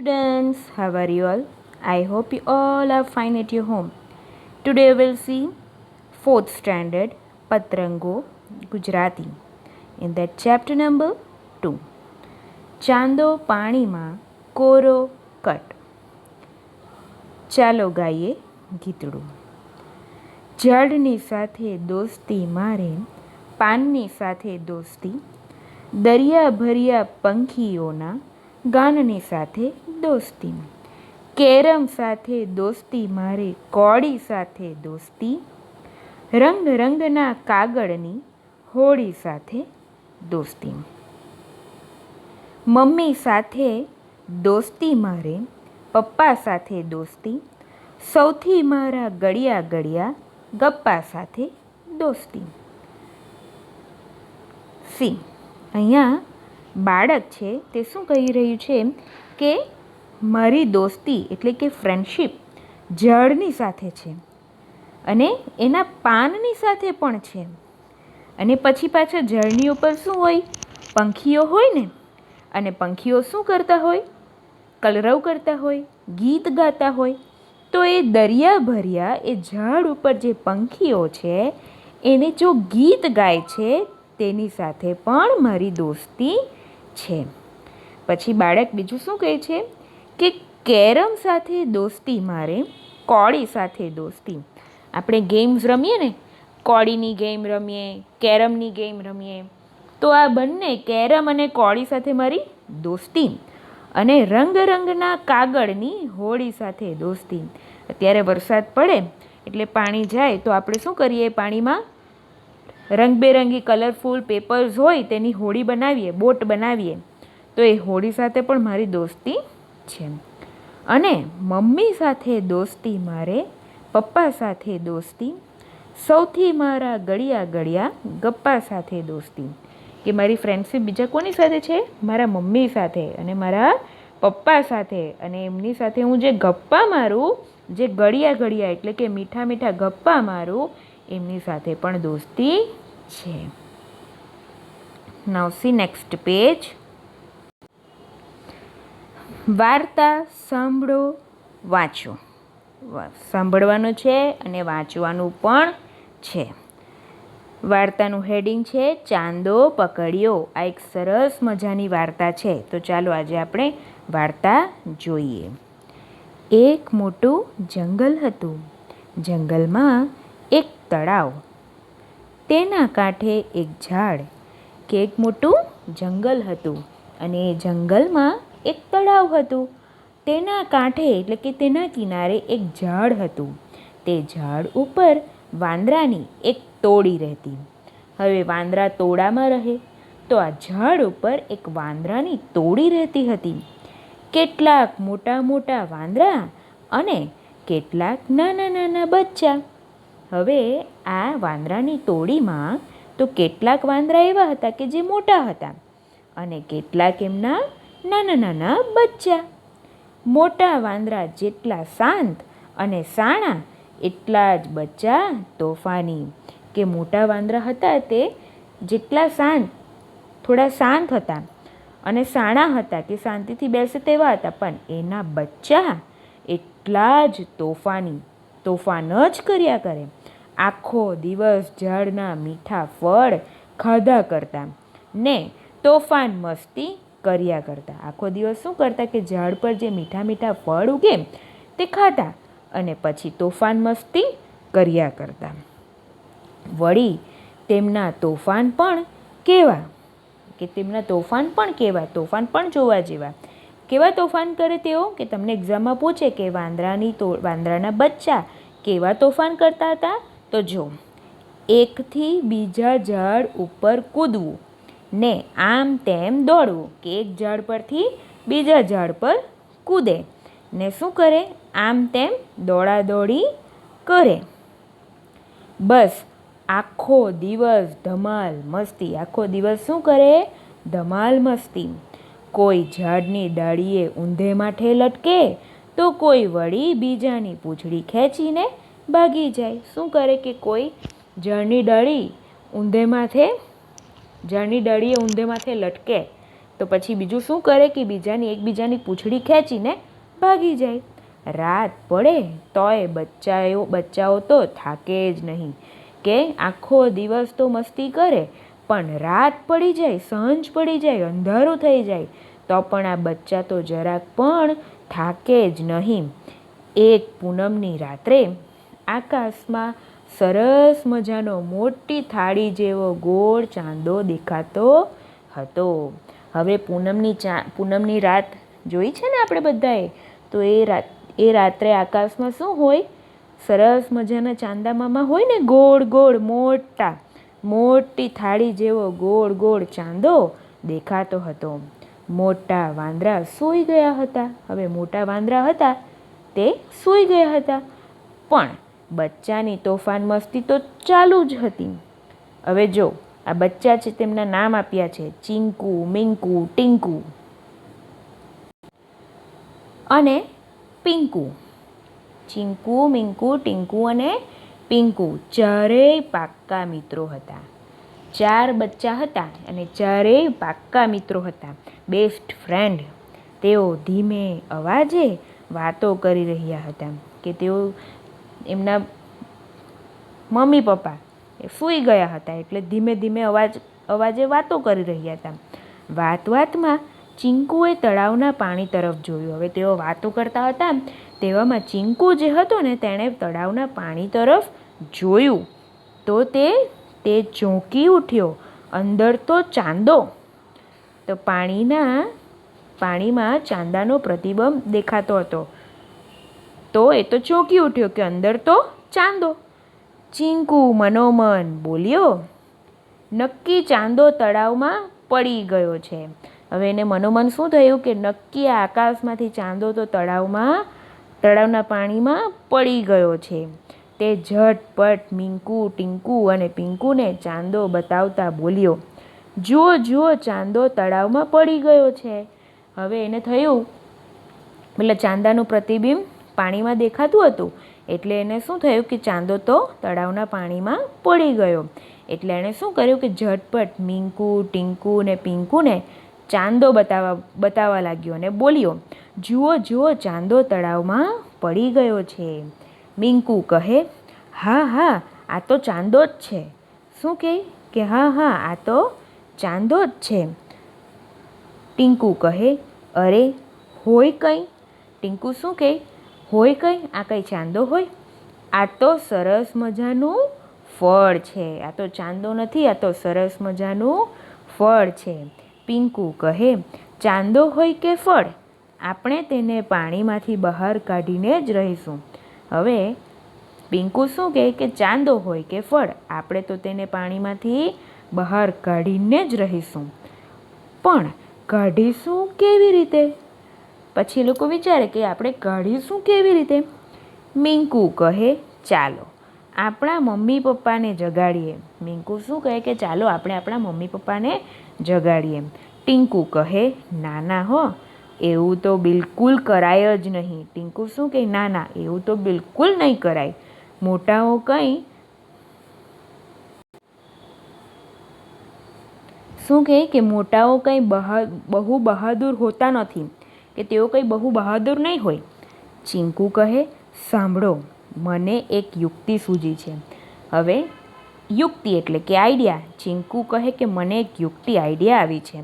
Students, how are you all? I hope you all are fine at your home. Today we'll see fourth standard Patrango Gujarati in that chapter number 2. ચાંદો પાણીમાં કોરો cut ચાલો ગાઈએ ગીતડું ઝાડની સાથે દોસ્તી મારે પાનની સાથે દોસ્તી દરિયા ભર્યા પંખીઓના ગાનની સાથે દોસ્તી. કેરમ સાથે દોસ્તી, મારે કોળી સાથે દોસ્તી. રંગ રંગના કાગળની હોળી સાથે દોસ્તી. મમ્મી સાથે દોસ્તી, મારે પપ્પા સાથે દોસ્તી. સૌથી મારા ગળિયા ગળિયા ગપ્પા સાથે દોસ્તી. સી. અહીંયા બાળક છે તે શું કહી રહ્યું છે? કે મારી દોસ્તી એટલે કે ફ્રેન્ડશિપ ઝાડની સાથે છે અને એના પાનની સાથે પણ છે. અને પછી પાછા ઝાડની ઉપર શું હોય? પંખીઓ હોય ને, અને પંખીઓ શું કરતા હોય? કલરવ કરતા હોય, ગીત ગાતા હોય. તો એ દરિયા ભર્યા એ ઝાડ ઉપર જે પંખીઓ છે, એને જો ગીત ગાય છે, તેની સાથે પણ મારી દોસ્તી છે. પછી બાળક બીજું શું કહે છે? કે કેરમ સાથે દોસ્તી મારે, કોળી સાથે દોસ્તી. આપણે ગેમ્સ રમીએ ને, કોળીની ગેમ રમીએ, કેરમની ગેમ રમીએ, તો આ બંને કેરમ અને કોળી સાથે મારી દોસ્તી. અને રંગ રંગના કાગળની હોળી સાથે દોસ્તી. અત્યારે વરસાદ પડે, એટલે પાણી જાય, તો આપણે શું કરીએ? પાણીમાં રંગબેરંગી કલરફુલ પેપર્સ હોય, તેની હોળી બનાવીએ, બોટ બનાવીએ. તો એ હોળી સાથે પણ મારી દોસ્તી છે. અને મમ્મી સાથે દોસ્તી મારે, પપ્પા સાથે દોસ્તી, સૌથી મારા ગળિયા ગળિયા ગપ્પા સાથે દોસ્તી. કે મારી ફ્રેન્ડશીપ બીજા કોની સાથે છે? મારા મમ્મી સાથે અને મારા પપ્પા સાથે. અને એમની સાથે હું જે ગપ્પા મારું, જે ગળિયા ગળિયા એટલે કે મીઠા મીઠા ગપ્પા મારું, એમની સાથે પણ દોસ્તી છે. નાવ સી નેક્સ્ટ પેજ વાર્તા સાંભળો, વાંચો. સાંભળવાનું છે અને વાંચવાનું પણ છે. વાર્તાનું હેડિંગ છે, ચાંદો પકડ્યો. આ એક સરસ મજાની વાર્તા છે. તો ચાલો આજે આપણે વાર્તા જોઈએ. એક મોટું જંગલ હતું. જંગલમાં એક તળાવ. તેના કાંઠે એક ઝાડ કે એક મોટું જંગલ હતું. અને એ જંગલમાં એક તળાવ હતું. તેના કાંઠે એટલે કે તેના કિનારે એક ઝાડ હતું. તે ઝાડ ઉપર વાંદરાની એક તોડી રહેતી. હવે વાંદરા તોડામાં રહે તો આ ઝાડ ઉપર એક વાંદરાની તોડી રહેતી હતી. કેટલાક મોટા મોટા વાંદરા અને કેટલાક નાના નાના બચ્ચા. હવે આ વાંદરાની તોડીમાં તો કેટલાક વાંદરા એવા હતા કે જે મોટા હતા અને કેટલાક એમના નાના નાના બચ્ચા. મોટા વાંદરા જેટલા શાંત અને સાણા એટલા જ બચ્ચા તોફાની. કે મોટા વાંદરા હતા તે જેટલા શાંત, થોડા શાંત હતા અને સાણા હતા કે શાંતિથી બેસે તેવા હતા. પણ એના બચ્ચા એટલા જ તોફાની, તોફાન જ કર્યા કરે. આખો દિવસ ઝાડના મીઠા ફળ ખાધા કરતા. ને તોફાન મસ્તી કર્યા કરતા. આખો દિવસ શું કરતા કે ઝાડ પર જે મીઠા મીઠા ફળ ઉગે, તે ખાતા અને પછી તોફાન મસ્તી કર્યા કરતા. વળી તેમના તોફાન પણ કેવા? કે તેમના તોફાન પણ કેવા? તોફાન પણ જોવા જેવા. કેવા તોફાન કરે તેઓ? કે તમને એક્ઝામમાં પૂછે કે વાંદરાની તો, વાંદરાના બચ્ચા કેવા તોફાન કરતા હતા? તો જો, એકથી બીજા ઝાડ ઉપર કૂદવું. ને આમ તેમ દોડવું, કે એક ઝાડ પરથી બીજા ઝાડ પર કૂદે. ને શું કરે? આમ તેમ દોડાદોડી કરે. બસ, આખો દિવસ ધમાલ મસ્તી. આખો દિવસ શું કરે? ધમાલ મસ્તી. કોઈ ઝાડની ડાળીએ ઊંધે માઠે લટકે, તો કોઈ વળી બીજાની પૂંછડી ખેંચીને ભાગી જાય. શું કરે કે કોઈ ઝાડની ડાળી ઊંધે માથે જળની ડાળીએ ઊંધે માથે લટકે. તો પછી બીજું શું કરે કે બીજાની એકબીજાની પૂંછડી ખેંચીને ભાગી જાય. રાત પડે તોય બચ્ચાઓ બચ્ચાઓ તો થાકે જ નહીં. કે આખો દિવસ તો મસ્તી કરે, પણ રાત પડી જાય, સાંજ પડી જાય, અંધારું થઈ જાય, તો પણ આ બચ્ચા તો જરાક પણ થાકે જ નહીં. એક પૂનમની રાત્રે આકાશમાં સરસ મજાનો મોટી થાળી જેવો ગોળ ચાંદો દેખાતો હતો. હવે પૂનમની ચા, પૂનમની રાત જોઈ છે ને આપણે બધાએ? તો એ રાત, એ રાત્રે આકાશમાં શું હોય? સરસ મજાના ચાંદામામાં હોય ને ગોળ ગોળ, મોટા, મોટી થાળી જેવો ગોળ ગોળ ચાંદો દેખાતો હતો. મોટા વાંદરા સૂઈ ગયા હતા. હવે મોટા વાંદરા હતા તે સૂઈ ગયા હતા. પણ બચ્ચાની તોફાન મસ્તી તો ચાલુ જ હતી. હવે જો, આ બચ્ચા છે તેમના નામ આપ્યા છે, ચિંકુ, મિંકુ, ટિંકુ. અને પિંકુ. ચિંકુ, મિંકુ, ટિંકુ અને પિંકુ ચારેય પાક્કા મિત્રો હતા. ચાર બચ્ચા હતા અને ચારેય પાક્કા મિત્રો હતા. Best friend. તેઓ ધીમે અવાજે વાતો કરી રહ્યા હતા કે તેઓ એમના મમ્મી પપ્પા એ સૂઈ ગયા હતા એટલે ધીમે ધીમે અવાજ, અવાજે વાતો કરી રહ્યા હતા. વાત વાતમાં ચિંકુએ તળાવના પાણી તરફ જોયું. હવે તેઓ વાતો કરતા હતા તેવામાં ચિંકુ જે હતો ને તેણે તળાવના પાણી તરફ જોયું તો તે તે ચોંકી ઉઠ્યો. અંદર તો ચાંદો. તો પાણીના, પાણીમાં ચાંદાનો પ્રતિબંધ દેખાતો હતો. તો એ તો ચોંકી ઉઠ્યો કે અંદર તો ચાંદો. ચિંકુ મનોમન બોલ્યો, નક્કી ચાંદો તળાવમાં પડી ગયો છે. હવે એને મનોમન શું થયું કે નક્કી આકાશમાંથી ચાંદો તો તળાવમાં, તળાવના પાણીમાં પડી ગયો છે. તે ઝટપટ મિંકુ, ટીંકુ અને પિંકુને ચાંદો બતાવતા બોલ્યો, જુઓ જુઓ, ચાંદો તળાવમાં પડી ગયો છે. હવે એને થયું, એટલે ચાંદાનું પ્રતિબિંબ પાણીમાં દેખાતું હતું એટલે એને શું થયું કે ચાંદો તો તળાવના પાણીમાં પડી ગયો. એટલે એણે શું કર્યું કે ઝટપટ મિંકુ, ટિંકુ ને પિંકુને ચાંદો બતાવવા બતાવવા લાગ્યો અને બોલ્યો, જુઓ જુઓ, ચાંદો તળાવમાં પડી ગયો છે. મિંકુ કહે, હા હા, આ તો ચાંદો જ છે. શું કહે? કે, હા હા, આ તો ચાંદો જ છે. ટિંકુ કહે, અરે, હોય કંઈ? ટિંકુ શું કહે હોય કંઈ? આ કંઈ ચાંદો હોય? આ તો સરસ મજાનું ફળ છે. આ તો ચાંદો નથી, આ તો સરસ મજાનું ફળ છે. પિંકુ કહે, ચાંદો હોય કે ફળ? આપણે તેને પાણીમાંથી બહાર કાઢીને જ રહીશું. હવે પિંકુ શું કહે કે, ચાંદો હોય કે ફળ? આપણે તો તેને પાણીમાંથી બહાર કાઢીને જ રહીશું. પણ કાઢીશું કેવી રીતે? પછી એ લોકો વિચારે કે આપણે કાઢીશું કેવી રીતે? મિંકુ કહે, ચાલો, આપણા મમ્મી પપ્પાને જગાડીએ. મિંકુ શું કહે કે, ચાલો, આપણે આપણા મમ્મી પપ્પાને જગાડીએ. ટિંકુ કહે ના ના હો, એવું તો બિલકુલ કરાય જ નહીં. ટિંકુ શું કહે ના ના એવું તો બિલકુલ નહીં કરાય. મોટાઓ કંઈ શું કહે કે, મોટાઓ કંઈ બહા, બહુ બહાદુર હોતા નથી. કે તેઓ કંઈ બહુ બહાદુર નહીં હોય. ચિંકુ કહે, સાંભળો, મને એક યુક્તિ સૂજી છે. હવે? યુક્તિ એટલે કે આઈડિયા. ચિંકુ કહે કે, મને એક યુક્તિ આઈડિયા આવી છે.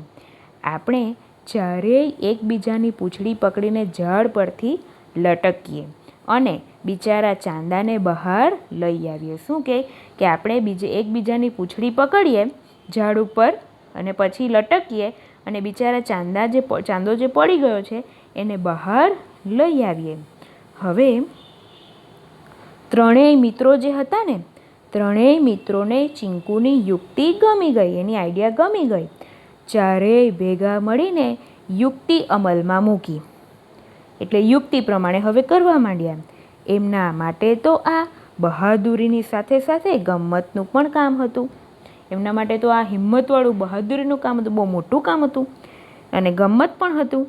આપણે ચારેય એકબીજાની પૂંછડી પકડીને ઝાડ પરથી લટકીએ અને બિચારા ચાંદાને બહાર લઈ આવીએ. શું કહે કે આપણે બીજે એકબીજાની પૂંછડી પકડીએ ઝાડ ઉપર અને પછી લટકીએ? અને બિચારા ચાંદા જે ચાંદો જે પડી ગયો છે, એને બહાર લઈ આવીએ. હવે ત્રણેય મિત્રો જે હતા ને, ત્રણેય મિત્રોને ચિંકુની યુક્તિ ગમી ગઈ, એની આઈડિયા ગમી ગઈ. ચારેય ભેગા મળીને યુક્તિ અમલમાં મૂકી. એટલે યુક્તિ પ્રમાણે હવે કરવા માંડ્યા. એમના માટે તો આ બહાદુરીની સાથે સાથે ગમ્મતનું પણ કામ હતું. એમના માટે તો આ હિંમતવાળું બહાદુરીનું કામ હતું, બહુ મોટું કામ હતું. અને ગમ્મત પણ હતું.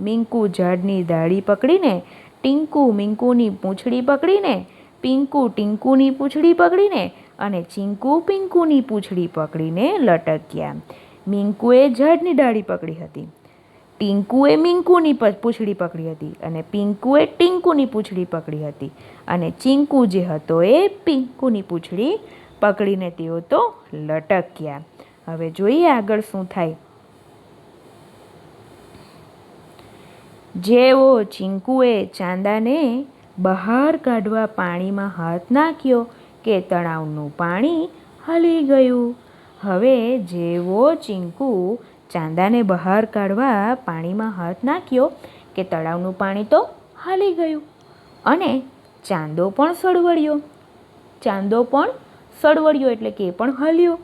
મિંકુ ઝાડની ડાળી પકડીને, ટિંકુ મિંકુની પૂંછડી પકડીને, પિંકુ ટિંકુની પૂંછડી પકડીને અને ચિંકુ પિંકુની પૂંછડી પકડીને લટક્યા. મિંકુએ ઝાડની ડાળી પકડી હતી. ટીંકુએ મિંકુની પૂંછડી પકડી હતી અને પિંકુએ ટીંકુની પૂંછડી પકડી હતી. અને ચિંકુ જે હતો એ પિંકુની પૂંછડી પકડીને તેઓ તો લટક્યા. હવે જોઈએ આગળ શું થાય. જેવો ચીંકુએ ચાંદાને બહાર કાઢવા પાણીમાં હાથ નાખ્યો કે તળાવનું પાણી હલી ગયું. હવે જેવો ચીંકુ ચાંદાને બહાર કાઢવા પાણીમાં હાથ નાખ્યો કે તળાવનું પાણી તો હાલી ગયું. અને ચાંદો પણ સળવળ્યો. ચાંદો પણ સળવળ્યો એટલે કે એ પણ હલ્યો.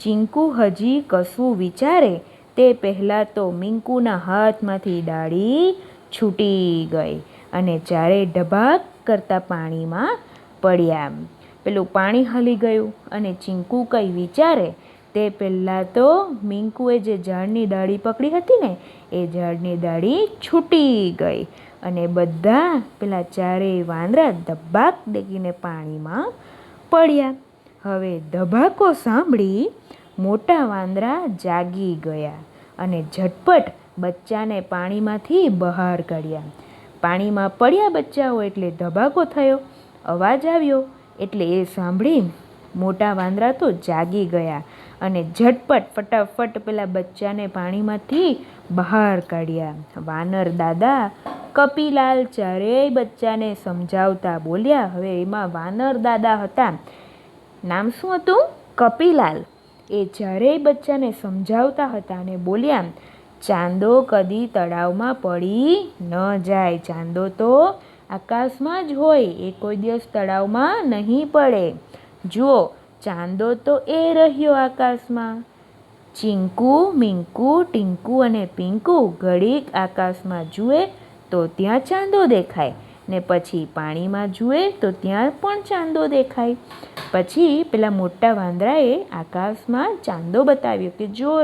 ચિંકુ હજી કશું વિચારે તે પહેલાં તો મિંકુના હાથમાંથી ડાળી છૂટી ગઈ અને જ્યારે ડબાક કરતા પાણીમાં પડ્યા પેલું પાણી હલી ગયું અને ચિંકુ કંઈ વિચારે તે પહેલાં તો મિંકુએ જે ઝાડની ડાળી પકડી હતી ને, એ ઝાડની ડાળી છૂટી ગઈ અને બધા પેલા ચારેય વાંદરા ધબાક દેખીને પાણીમાં પડ્યા. હવે ધબાકો સાંભળી મોટા વાંદરા જાગી ગયા અને ઝટપટ બચ્ચાને પાણીમાંથી બહાર કાઢ્યા. પાણીમાં પડ્યા બચ્ચાઓ એટલે ધબાકો થયો, અવાજ આવ્યો એટલે એ સાંભળી મોટા વાંદરા તો જાગી ગયા અને ઝટપટ ફટાફટ પેલા બચ્ચાને પાણીમાંથી બહાર કાઢ્યા. વાનર દાદા કપિલાલ ચારેય બચ્ચાને સમજાવતા બોલ્યા, હવે એમાં વાનર દાદા હતા. નામ શું હતું? કપિલાલ. એ જ્યારે બચ્ચાને સમજાવતા હતા અને બોલ્યા, ચાંદો કદી તળાવમાં પડી ન જાય. ચાંદો તો આકાશમાં જ હોય. એ કોઈ દિવસ તળાવમાં નહીં પડે. જુઓ, ચાંદો તો એ રહ્યો આકાશમાં. ચિંકુ, મિંકુ, ટીંકુ અને પિંકુ ઘડીક આકાશમાં જુએ તો ત્યાં ચાંદો દેખાય. ને પછી પાણીમાં જુએ તો ત્યાં પણ ચાંદો દેખાય. પછી પેલા મોટા વાંદરાએ આકાશમાં ચાંદો બતાવ્યો કે જો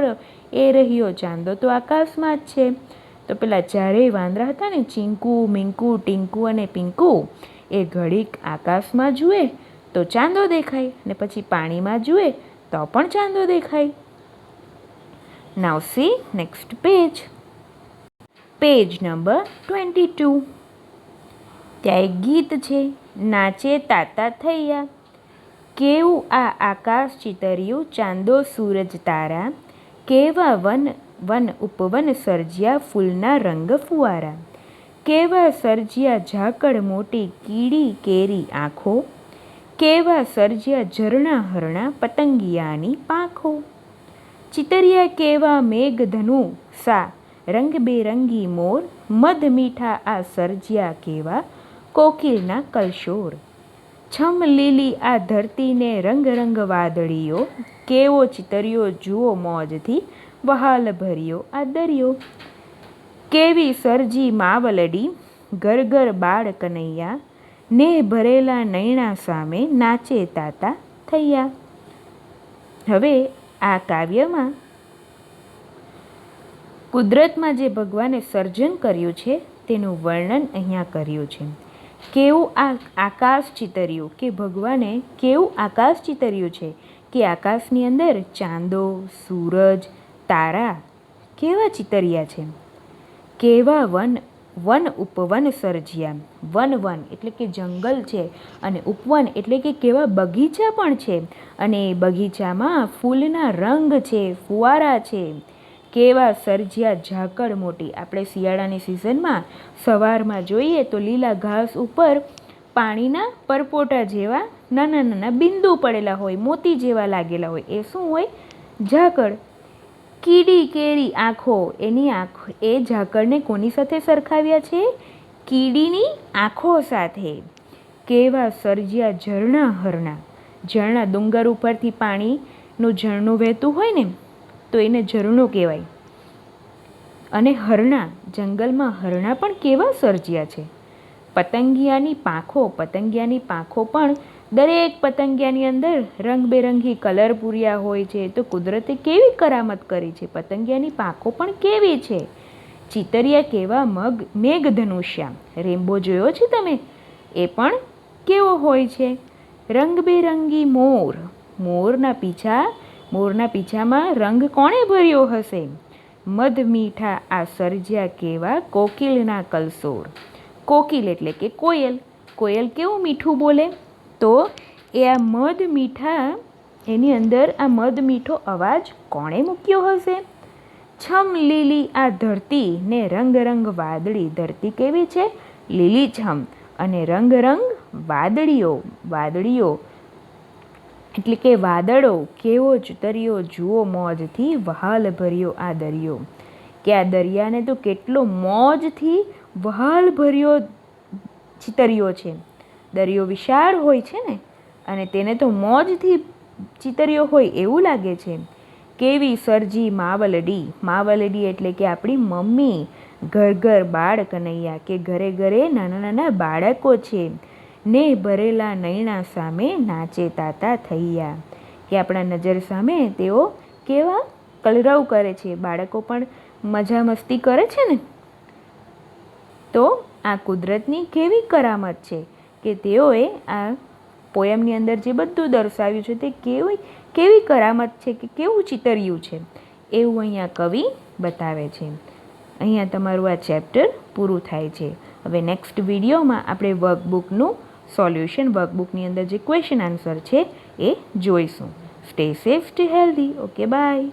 એ રહ્યો ચાંદો તો આકાશમાં જ છે. તો પેલા ચારેય વાંદરા હતા ને, ચીંકુ, મિંકુ, ટીંકુ અને પિંકુ, એ ઘડીક આકાશમાં જુએ તો ચાંદો દેખાય ને પછી પાણીમાં જુએ તો પણ ચાંદો દેખાય. Now see next page page number twenty two ત્યાં એક ગીત છે, નાચે તાતા થયા. કેવું આ આકાશ ચિતર્યું ચાંદો સૂરજ તારા? કેવા વન વન ઉપવન સર્જ્યા ફૂલના રંગ ફુવારા? કેવા સર્જ્યા ઝાકળ મોટી કીડી કેરી આંખો? કેવા સર્જ્યા ઝરણા હરણા પતંગિયાની પાંખો? ચિતરિયા કેવા મેઘધનુ સા? રંગબેરંગી મોર, મધ મીઠા આ સર્જ્યા કેવા? કોકિલના કલશોર. છમ લીલી આ ધરતીને રંગ રંગ વાદળીઓ, કેવો ચિતર્યો જુઓ મોજથી, વહાલ ભર્યો આ દરિયો. કેવી સરજી માવલડી ગરગર બાળ કનૈયા, ને ભરેલા નૈણા સામે નાચે તાતા થયા. હવે આ કાવ્યમાં કુદરતમાં જે ભગવાને સર્જન કર્યું છે, તેનું વર્ણન અહીંયા કર્યું છે. કેવું આ આકાશ ચિતર્યું? કે ભગવાને કેવું આકાશ ચિતર્યું છે? કે આકાશની અંદર ચાંદો, સૂરજ, તારા કેવા ચિતર્યા છે? કેવા વન વન ઉપવન સર્જ્યા? વન વન એટલે કે જંગલ છે અને ઉપવન એટલે કે કેવા બગીચા પણ છે? અને એ બગીચામાં ફૂલના રંગ છે, ફુવારા છે. કેવા સર્જ્યા ઝાકળ મોટી. આપણે શિયાળાની સિઝનમાં સવારમાં જોઈએ તો લીલા ઘાસ ઉપર પાણીના પરપોટા જેવા નાના નાના બિંદુ પડેલા હોય, મોતી જેવા લાગેલા હોય. એ શું હોય? ઝાકળ. કીડી કેરી આંખો. એની આંખ, એ ઝાકળને કોની સાથે સરખાવ્યા છે? કીડીની આંખો સાથે. કેવા સર્જ્યા ઝરણા હરણા. ઝરણા ડુંગર ઉપરથી પાણીનું ઝરણું વહેતું હોય ને તો એને ઝરણું કહેવાય. અને હરણા, જંગલમાં હરણા પણ કેવા સર્જ્યા છે? પતંગિયાની પાંખો પતંગિયાની પાંખો પણ દરેક પતંગિયાની અંદર રંગબેરંગી કલર પૂર્યા હોય છે. તો કુદરતે કેવી કરામત કરી છે? પતંગિયાની પાંખો પણ કેવી છે? ચિતરિયા કેવા મગ, મેઘધનુષ્યા? રેમ્બો જોયો છે તમે? એ પણ કેવો હોય છે? રંગબેરંગી મોર. મોરના પીછા મોરના પીછામાં રંગ કોણે ભર્યો હશે? મધ, મીઠા, આ સર્જ્યા કેવા કોકિલના કલસોર કોકિલ એટલે કે કોયલ. કોયલ કેવું મીઠું બોલે? તો એ આ મધ, મીઠા, એની અંદર આ મધ, મીઠો અવાજ કોણે મૂક્યો હશે? છમ લીલી આ ધરતી ને રંગ રંગ વાદળી ધરતી કેવી છે? લીલી છમ અને રંગ રંગ વાદળીઓ. વાદળીઓ એટલે કે વાદળો કેવો ચતર્યો જુઓ, મોજથી વહાલ ભર્યો આ દરિયો. કે આ દરિયાને તો કેટલો મોજથી વહાલ ભર્યો ચિતર્યો છે. દરિયો વિશાળ હોય છે ને, અને તેને તો મોજથી ચિતર્યો હોય એવું લાગે છે. કેવી સરજી માવલડી માવલડી એટલે કે આપણી મમ્મી ઘર ઘર બાળ કનૈયા કે ઘરે ઘરે નાના નાના બાળકો છે. ને ભરેલા નૈણા સામે નાચે તાતા થઈયા. કે આપણા નજર સામે તેઓ કેવા કલરવ કરે છે, બાળકો પણ મજા મસ્તી કરે છે ને? તો આ કુદરતની કેવી કરામત છે કે તેઓએ આ પોયમની અંદર જે બધું દર્શાવ્યું છે તે કેવી કેવી કરામત છે કે કેવું ચિતર્યું છે, એવું અહીંયા કવિ બતાવે છે. અહીંયા તમારું આ ચેપ્ટર પૂરું થાય છે. હવે નેક્સ્ટ વિડીયોમાં આપણે વર્કબુકનું સોલ્યુશન વર્કબુકની અંદર જે ક્વેશ્ચન આન્સર છે એ જોઈશું. Stay safe stay healthy okay bye